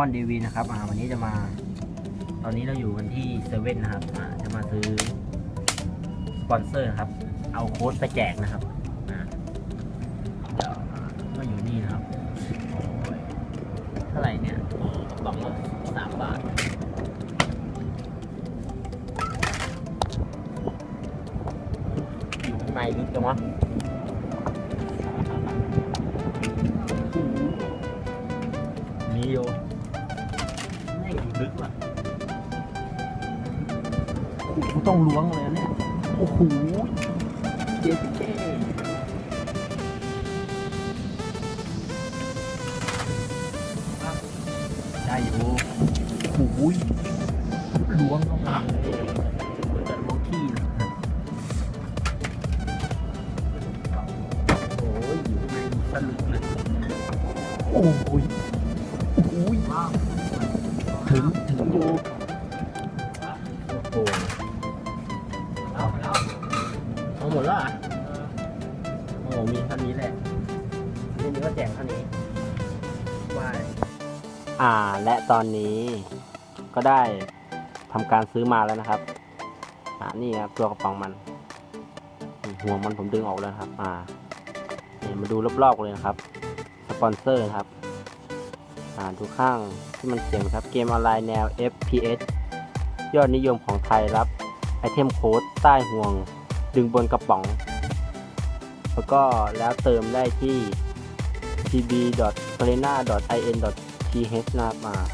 อนดีวีนะครับอ่าวันนี้จะมา ตอนนี้เราอยู่กันที่เซเว่นนะครับอ่าจะมาซื้อสปอนเซอร์นะครับ เอาโค้ดไปแจกนะครับก็อยู่นี่นะครับเท่าไหร่เนี่ยโอ้กระป๋องละสามบาทอยู่ข้างในลึกจังวะ ลึกว่ะต้องล้วงเลยเนี่ย โอ้โห เจ๊เจ๊ได้อยู่โอ้โหล้วงลงมาเลยเหมือนกับล้วงขี้เลยโอ้ยอยู่ในสลุกเลยโอ้ยโอ้ย ถึงถึงอยู่โอ้โหเอาเอาหมดแล้วเหรอะโอ้โหมีเท่านี้แหละนี่นี่ก็แจกเท่านี้วายอ่าและตอนนี้ก็ได้ทำการซื้อมาแล้วนะครับอ่านี่ครับตัวกระป๋องมันนี่ห่วงมันผมดึงออกแล้วนะครับ อ่านี่มาดูรอบๆเลยนะครับ สปอนเซอร์นะครับ อ่าดูข้างที่มันเขียนครับเกมออนไลน์แนว FPS ยอดนิยมของไทยรับไอเทมโค้ดใต้ห่วง ดึงบนกระป๋อง แล้วก็แล้วเติมได้ที่ tb.arena.in.th นะครับ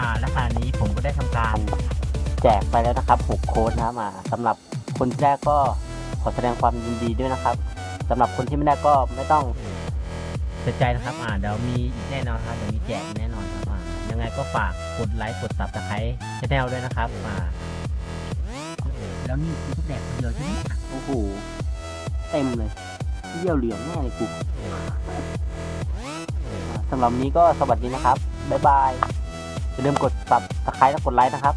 มาอ่าและขณะนี้ผมก็ได้ทำการแจกไปแล้วนะครับ 6 โค้ดนะครับอ่าสำหรับคนที่ได้ก็ขอแสดงความยินดีด้วยนะครับสำหรับคนที่ไม่ได้ก็ไม่ต้อง เสียใจนะครับ อ่าเดี๋ยวมีอีกแน่นอนครับเดี๋ยวมีแจกแน่นอนครับอ่ายังไงก็ฝากกดไลค์กดซับสไครต์ชแนลด้วยนะครับอ่าแล้วนี่คือทุกแดกคนเดียวใช่ไหมโอ้โห เต็มเลยเยี่ยวเหลืองแน่เลยกูอ่าสำหรับวันนี้ก็สวัสดีนะครับ บ๊ายบาย อย่าลืมกด subscribe และกดไลค์นะครับ